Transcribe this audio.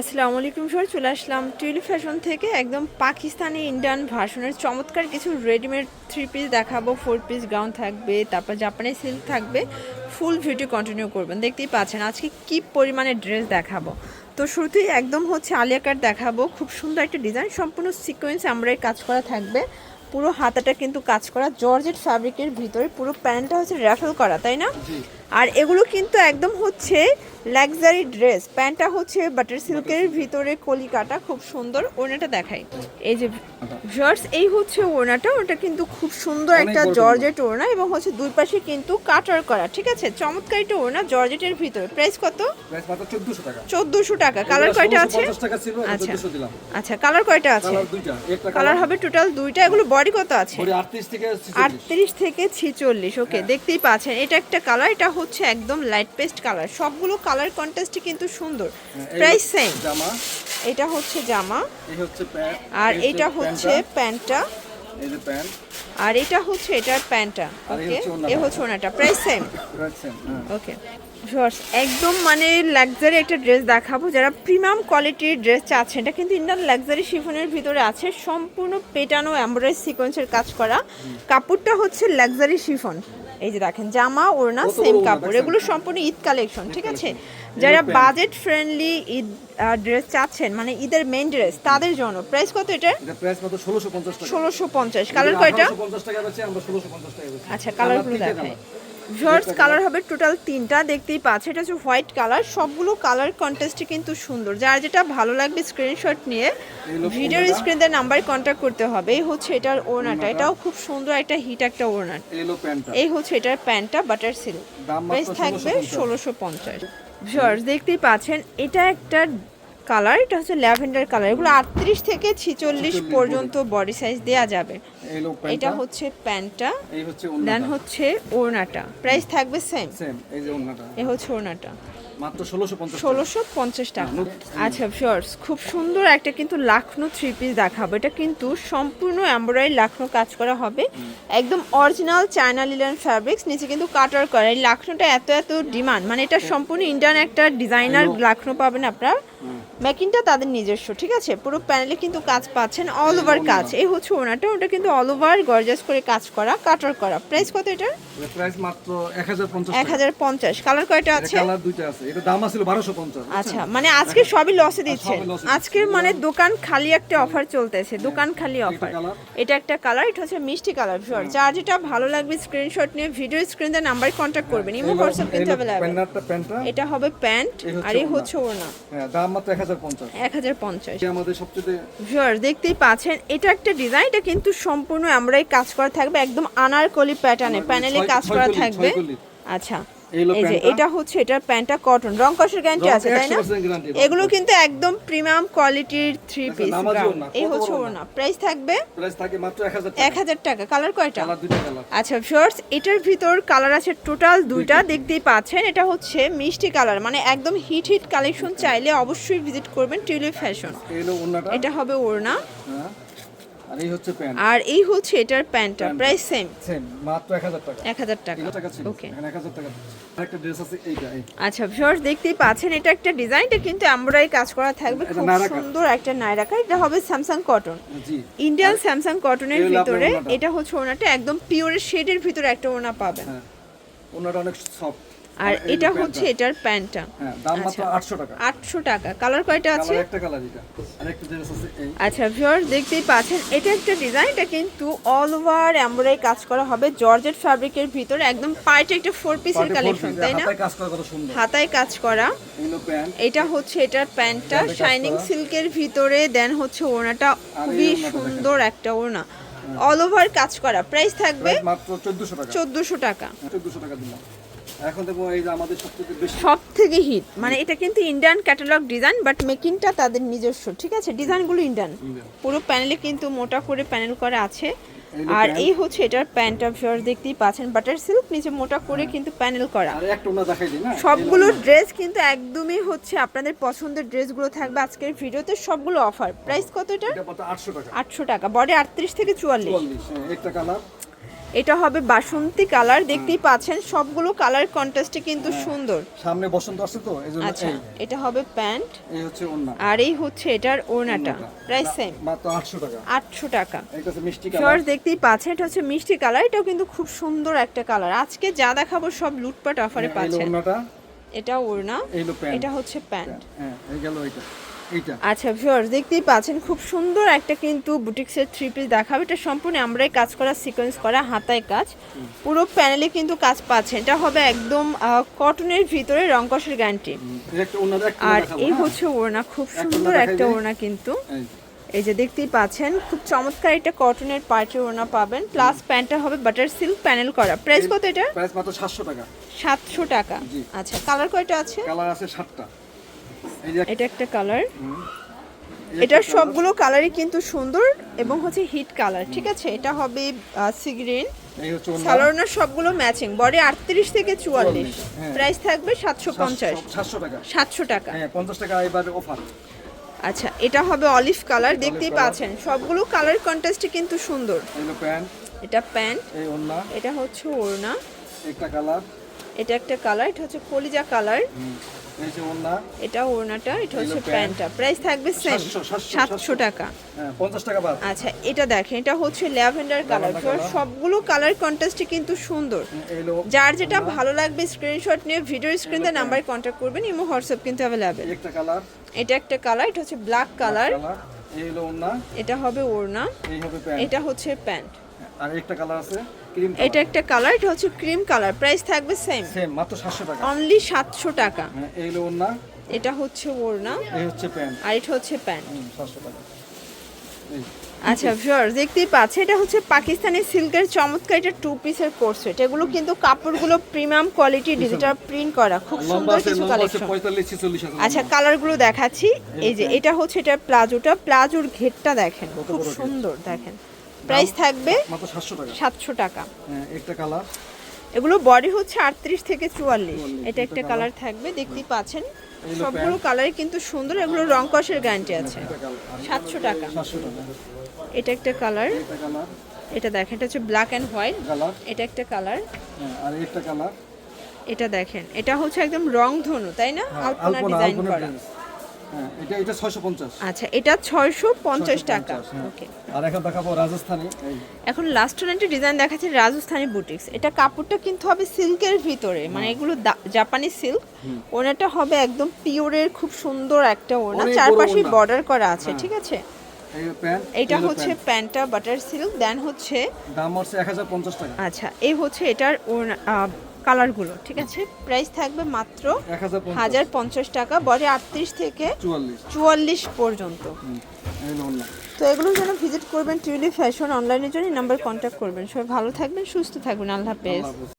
আসসালামু আলাইকুম সবাই, চলে আসলাম টুইলি ফ্যাশন থেকে একদম পাকিস্তানি ইন্ডিয়ান ভার্সনের চমৎকার কিছু রেডিমেড থ্রি পিস দেখাবো। ফোর পিস গাউন থাকবে, তারপর জাপানি সিল্ক থাকবে ফুল ভিডিও কন্টিনিউ করবেন। দেখতেই পাচ্ছেন, আজকে কি পরিমাণে ড্রেস দেখাবো। তো শুরুতেই একদম হচ্ছে আলিয়া কাট দেখাবো। খুব সুন্দর একটা ডিজাইন সম্পূর্ণ সিকোয়েন্স আমরা কাজ করা থাকবে। পুরো হাতাটা কিন্তু কাজ করা, জর্জেট ফ্যাব্রিকের ভিতরে পুরো প্যান্টটা হচ্ছে র্যাফেল করা, তাই না? আর এগুলো কিন্তু একদম হচ্ছে লাক্সারি ড্রেস প্যান্টটা হচ্ছে বাটার সিল্কের ভিতরে কলি কাটা খুব সুন্দর। ওনাটা দেখাই। এই যে ভিউয়ার্স এই হচ্ছে ওনাটা ওটা কিন্তু খুব সুন্দর একটা জর্জেট ওড়না এবং হচ্ছে দুই পাশে কিন্তু কাটার করা ঠিক আছে? চমৎকার একটা ওড়না জর্জেটের ভিতরে। প্রাইস কত? প্রাইস মাত্র 1400 টাকা। চোদ্দোশো টাকা। কালার কয়টা আছে? 1650 টাকা ছিল আচ্ছা। 1400 দিলাম। আচ্ছা কালার কয়টা আছে? কালার দুইটা। একটা কালার কালার হবে টোটাল দুইটা। এগুলো বডি কত আছে? পরে 38 থেকে 46 আটত্রিশ থেকে ছিচল্লিশ। ওকে দেখতেই পাচ্ছেন। এটা একটা কালার এটা হচ্ছে একদম লাইট পেস্ট কালার সবগুলো কালার কন্ট্রাস্টই কিন্তু সুন্দর। হ্যাঁ, প্রাইস সেম জামা। এটা হচ্ছে জামা। এই হচ্ছে প্যান্ট আর এটা হচ্ছে প্যান্টটা। এই যে প্যান্ট আর এটা হচ্ছে এটার প্যান্টটা। ওকে। এ হচ্ছে ওনাটা প্রাইস সেম ওকে ভিউয়ার্স একদম মানে লাক্সারি একটা ড্রেস দেখাবো। যারা প্রিমিয়াম কোয়ালিটির ড্রেস চাচ্ছেন এটা কিন্তু ইন্ডিয়ান লাক্সারি শিফনের ভিতরে আছে। সম্পূর্ণ পেটানো এমব্রয়ডারি সিকোয়েন্সের কাজ করা। কাপড়টা হচ্ছে লাক্সারি শিফন এই যে দেখেন জামা ওড়না সেম কাপড়। এগুলো সম্পূর্ণ ঈদ কালেকশন ঠিক আছে? যারা বাজেট ফ্রেন্ডলি ঈদ ড্রেস চাচ্ছেন মানে ঈদের মেন ড্রেস তাদের জন্য। প্রাইস কত এটা প্রাইস কত 1650 টাকা। ষোলোশো পঞ্চাশ। কালার কয়টা? 1650 টাকা আছে আমরা 1650 টাকা আচ্ছা কালারগুলো দেখাই। ভিউয়ার্স কালার হবে টোটাল তিনটা দেখতেই পাচ্ছে এটা হচ্ছে হোয়াইট কালার সবগুলো কালার কন্টেস্টে কিন্তু সুন্দর। যার যেটা ভালো লাগবে স্ক্রিনশট নিয়ে ভিডিওর। স্ক্রিনে নাম্বার কন্ট্যাক্ট করতে হবে। এই হচ্ছে এটার ওড়নাটা এটাও খুব সুন্দর একটা হিট একটা ওড়না এই হচ্ছে এটার প্যান্টটা বাটার সিল্ক প্রাইস থাকবে ষোলোশো পঞ্চাশ। ভিউয়ার্স দেখতেই পাচ্ছেন এটা একটা কালার এটা হচ্ছে ল্যাভেন্ডার কালার। এগুলো আটত্রিশ থেকে ছিচল্লিশ পর্যন্ত বডি সাইজ দেওয়া যাবে। এটা হচ্ছে প্যান্টটা দেন হচ্ছে ওড়নাটা। প্রাইস থাকবে সেম এ হচ্ছে ওড়নাটা। মাত্র ষোলোশো পঞ্চাশ টাকা। আচ্ছা শিওর্স খুব সুন্দর একটা কিন্তু লাখনো থ্রি পিস দেখাবো। এটা কিন্তু সম্পূর্ণ এমব্রয়ডারি লাখনো কাজ করা হবে। একদম অরিজিনাল চায়না লিলেন ফ্যাব্রিক্স নিচে কিন্তু কাটার করা। এই লাখনোটা এত এত ডিমান্ড মানে এটা সম্পূর্ণ ইন্ডিয়ান একটা ডিজাইনার লাখনো পাবেন আপনারা। মেকিংটা তাদের নিজস্ব ঠিক আছে? পুরো প্যানেলে কিন্তু কাজ পাচ্ছেন অল ওভার কাজ। এই হচ্ছে ওনাটা ওটা কিন্তু অল ওভার গর্জাস করে কাজ করা কাটার করা। প্রাইস কত এটা এটা প্রাইস মাত্র 1050 এক টাকা। হাজার পঞ্চাশ। কালার কয়টা আছে? কালার দুইটা আছে। এটা দাম আছিল 1250 আচ্ছা মানে আজকে সবই লসে দিচ্ছে। সবই আজকে মানে দোকান খালি একটা অফার চলতেছে দোকান খালি অফার এটা একটা কালার এটা হচ্ছে মিষ্টি কালার ভিউয়ার যার যেটা ভালো লাগবে স্ক্রিনশট নিয়ে ভিডিও স্ক্রিনে নাম্বার কন্ট্যাক্ট করবেন। ইমো হোয়াটসঅ্যাপ কিন্তু প্যান্টটা এটা হবে প্যান্ট আর এই হচ্ছে ওড়না। হ্যাঁ দাম মাত্র 1050 এক হাজার পঞ্চাশ। এটা আমাদের দেখতেই পাচ্ছেন এটা একটা ডিজাইন এটা কিন্তু সম্পূর্ণ আমরাই কাজ করা থাকবে একদম আনারকলি প্যাটার্নে প্যানেলে কাজ করা থাকবে। আচ্ছা। এটা হচ্ছে এটার প্যান্টটা কটন রং কষের গ্যারান্টি আছে তাই না? 100% guarantee, রং এগুলো কিন্তু একদম প্রিমিয়াম কোয়ালিটির থ্রি পিস এই হচ্ছে ওড়না। প্রাইস থাকবে প্রাইস থাকে মাত্র 1000 এক টাকা। হাজার টাকা। কালার কয়টা? আচ্ছা শর্টস এটার ভিতর কালার আছে টোটাল দুইটা। দেখতেই পাচ্ছেন। এটা হচ্ছে মিষ্টি কালার মানে একদম হিট হিট কালেকশন চাইলে অবশ্যই ভিজিট করবেন টিউলিপ ফ্যাশন। এটা হবে ওড়না। হ্যাঁ। আর এই হচ্ছে প্যান্ট। আর এই হচ্ছে এটার প্যান্টটা প্রাইস সেম সেম মাত্র 1000 টাকা। এক হাজার টাকা 1000 টাকা ওকে এখানে 1000 টাকা আরেকটা ড্রেস আছে এইটা আচ্ছা ভিউয়ার্স দেখতেই পাচ্ছেন এটা একটা ডিজাইনটা কিন্তু এমব্রয়ডারি কাজ করা থাকবে। খুব সুন্দর একটা নাইরাকা এটা হবে স্যামসাং কটন জি। ইন্ডিয়ান স্যামসাং কটনের ভিতরে। এটা হচ্ছে ওনাটা একদম পিওরের শেডের ভিতরে একটা ওনা পাবেন। হ্যাঁ। ওন্নাটা অনেক সফট আর এটা হচ্ছে এটার প্যান্টটা। হ্যাঁ দাম মাত্র আচ্ছা। 800 টাকা। আটশো টাকা। কালার কয়টা আছে? একটা কালার এটা। আরেকটা ড্রেস আছে এই। আচ্ছা ভিউয়ার্স দেখতেই পাচ্ছেন এটা একটা ডিজাইন এটা কিন্তু অল ওভার এমব্রয়ডারি কাজ করা হবে। জর্জেট ফ্যাব্রিকের ভিতরে একদম পার্টে একটা ফোর পিসের কালেকশন তাই না? হাতায় কাজ করা কত সুন্দর। হাতায় কাজ করা। এটা হচ্ছে এটার প্যান্টটা শাইনিং সিল্কের ভিতরে দেন হচ্ছে ওড়নাটা খুবই সুন্দর একটা ওড়না। অল ওভার কাজ করা। প্রাইস থাকবে মাত্র 1400 টাকা। চোদ্দোশো টাকা। 1400 টাকা দিলাম। এখন দেখো এই যে আমাদের সবচেয়ে বেশি সব থেকে হিট মানে এটা কিন্তু ইন্ডিয়ান ক্যাটালগ ডিজাইন বাট মেকিংটা তাদের নিজস্ব। ঠিক আছে? ডিজাইনগুলো ইন্ডিয়ান পুরো প্যানেলে কিন্তু মোটা করে প্যানেল করা আছে। আর এই হচ্ছে এটার প্যান্টটা ফিওর দেখতেই পাচ্ছেন। বাটার সিল্ক নিচে মোটা করে কিন্তু প্যানেল করা। সবগুলো ড্রেস কিন্তু একদমই হচ্ছে আপনাদের পছন্দের ড্রেসগুলো থাকবে আজকের ভিডিওতে। সবগুলো অফার প্রাইস কত এটা এটা মাত্র 800 টাকা। আটশো টাকা। বডি আটত্রিশ থেকে চুয়াল্লিশ। 44 হ্যাঁ, একটা কালার এটা হবে বাসন্তী কালার দেখতেই পাচ্ছেন সবগুলো কালার কন্ট্রাস্টে কিন্তু সুন্দর। সামনে বসন্ত আসছে তো এই জন্য আচ্ছা এটা হবে প্যান্ট এই হচ্ছে ওন্না আর এই হচ্ছে এটার ওড়নাটা প্রাইস সেম। মাত্র আটশো টাকা। আটশো টাকা। এটা হচ্ছে মিষ্টি কালার। দেখতেই পাচ্ছেন এটা হচ্ছে মিষ্টি কালার এটাও কিন্তু খুব সুন্দর একটা কালার। আজকে যা দেখাবো সব লুটপাট অফারে এই পাচ্ছেন। ওন্নাটা এটা ওড়না এটা হচ্ছে প্যান্ট। হ্যাঁ এই গেল এইটা। আচ্ছা ভিউয়ার্স দেখতেই পাচ্ছেন খুব সুন্দর একটা কিন্তু বুটিক্সের থ্রি পিস দেখাবে। এটা সম্পূর্ণ আমরাই কাজ করা সিকোয়েন্স করা হাতায় কাজ। পুরো প্যানেলে কিন্তু কাজ পাচ্ছেন। এটা হবে একদম কটনের ভিতরে গ্যারান্টি ওন্না একটা আর এই? হচ্ছে ওড়না খুব সুন্দর একটা ওড়না কিন্তু। এই যে। দেখতেই পাচ্ছেন খুব চমৎকার একটা কটনের পার্টি ওড়না পাবেন। প্লাস প্যান্টটা হবে বাটার সিল্ক প্যানেল করা। প্রাইস কত এটা? প্রাইস মাত্র সাতশো টাকা। সাতশো টাকা। আচ্ছা কালার কয়টা আছে? কালার আছে সাতটা। এই যে এটা একটা কালার এটার সবগুলো কালারই কিন্তু সুন্দর এবং হচ্ছে হিট কালার ঠিক আছে? এটা হবে সি গ্রিন সবগুলো ম্যাচিং বডি আটত্রিশ থেকে চুয়াল্লিশ। হ্যাঁ। প্রাইস থাকবে সাতশো পঞ্চাশ। সাতশো টাকা। হ্যাঁ পঞ্চাশ টাকা এবার অফার আচ্ছা এটা হবে অলিভ কালার দেখতেই পাচ্ছেন। সবগুলো কালার কন্ট্রাস্টে কিন্তু সুন্দর। এটা প্যান্ট এই এটা হচ্ছে ওড়না। একটা কালার এটা একটা কালার এটা হচ্ছে কলিজা কালার এটা ওড়নাটা এটা হচ্ছে প্যান্টটা। প্রাইস থাকবে সেম 700, 700, সাতশো টাকা। হ্যাঁ আচ্ছা এটা দেখেন এটা হচ্ছে ল্যাভেন্ডার কালার সবগুলো কালার কন্ট্রাস্টে কিন্তু সুন্দর। যার যেটা ভালো লাগবে স্ক্রিনশট নিয়ে ভিডিও স্ক্রিনে নাম্বারে কন্ট্যাক্ট করবেন ইমো হোয়াটসঅ্যাপ কিন্তু অ্যাভেলেবেল এটা একটা কালার এটা হচ্ছে ব্ল্যাক কালার। এটা হবে ওড়না। এটা হচ্ছে প্যান্ট। আর একটা কালার আছে। এটা একটা কালার এটা হচ্ছে ক্রিম কালার। প্রাইস থাকবে সেম সেম মাত্র সাতশো টাকা। অনলি সাতশো টাকা। হ্যাঁ এই হলো ওন্না এটা হচ্ছে ওড়না। এই হচ্ছে প্যান্ট। আর এটা হচ্ছে প্যান্ট। সাতশো টাকা। আচ্ছা ভিউয়ার্স দেখতেই পাচ্ছে এটা হচ্ছে পাকিস্তানি সিল্কের চমৎকার এটা টু পিসের কোর্স সেট এগুলো কিন্তু কাপড়গুলো প্রিমিয়াম কোয়ালিটি ডিজিটাল প্রিন্ট করা। খুব সুন্দর কিছু কালেকশন আচ্ছা কালারগুলো দেখাচ্ছি। এই যে এটা হচ্ছে এটা প্লাজোটা। প্লাজোর ঘেরটা দেখেন। খুব সুন্দর দেখেন। প্রাইস থাকবে মাত্র সাতশো টাকা। সাতশো টাকা। হ্যাঁ একটা কালার। এগুলো বডি হচ্ছে আটত্রিশ থেকে চুয়াল্লিশ। 44, এটা একটা কালার। থাকবে দেখতেই পাচ্ছেন। সবগুলো কালারই কিন্তু সুন্দর এগুলো রং কষের গ্যারান্টি আছে। একটা কালার। সাতশো টাকা। সাতশো টাকা। এটা একটা কালার। এটা দেখেন এটা হচ্ছে ব্ল্যাক অ্যান্ড হোয়াইট এটা একটা কালার। হ্যাঁ আর একটা কালার। এটা দেখেন এটা হচ্ছে একদম রং ধনু তাই না? হ্যাঁ, আলপনা ডিজাইন করা। হ্যাঁ এটা এটা ছয়শো পঞ্চাশ। আচ্ছা এটা ছয়শো পঞ্চাশ টাকা। হ্যাঁ। ওকে আর এখন দেখাবো রাজস্থানি। এখন লাস্ট একটা ডিজাইন দেখাচ্ছে রাজস্থানি বুটিক্স এটা কাপড়টা কিন্তু হবে সিল্কের ভিতরে মানে এগুলো জাপানি সিল্ক ওনাটা হবে একদম পিওরের খুব সুন্দর একটা ওনা চারপাশে বর্ডার করা আছে হ্যাঁ। ঠিক আছে? এইটা হচ্ছে প্যান্টটা বাটার সিল্ক দেন হচ্ছে দাম হচ্ছে এক হাজার পঞ্চাশ টাকা। আচ্ছা এই হচ্ছে এটার কালারগুলো ঠিক আছে? প্রাইস থাকবে মাত্র হাজার পঞ্চাশ। টাকা বডি আটত্রিশ থেকে চুয়াল্লিশ। পর্যন্ত। তো এগুলো যেন ভিজিট করবেন টিউলি ফ্যাশন অনলাইনের জন্য নাম্বার কন্ট্যাক্ট করবেন। সবাই ভালো থাকবেন সুস্থ থাকবেন। আল্লাহ হাফেজ।